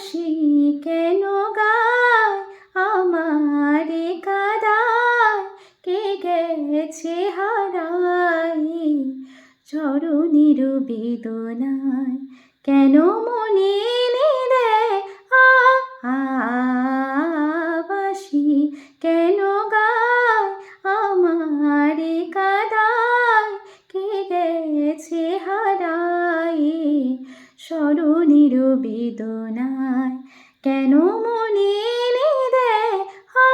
হাসি কেন গায়? আমার কাদায়, কে গেছে হারাই চরণীর বেদনায়, কেন মনে নিলে? আসি কেন গায়? আমার কাদায়, কে গেছে হারাই স্মরণের বেদনায় কেন মনে এনে দেয় আ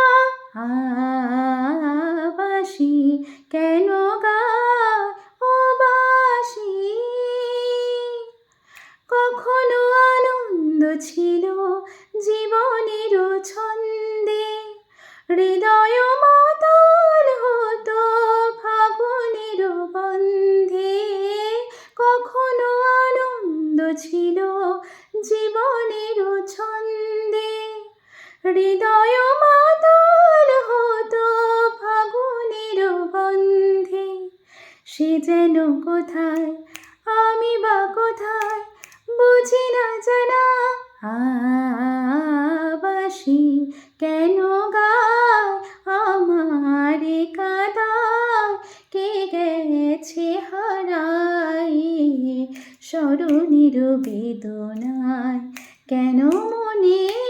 কেন গা ও বাসি কখনো আনন্দ ছিল জীবনের ছিল জীবনের ছন্দে। হৃদয় মাতাল হতো ফাগুনের গন্ধে। সে যেন কোথায়, আমি বা কোথায়, বুঝি না জানা। স্মরণের বেদনায় কেন মনে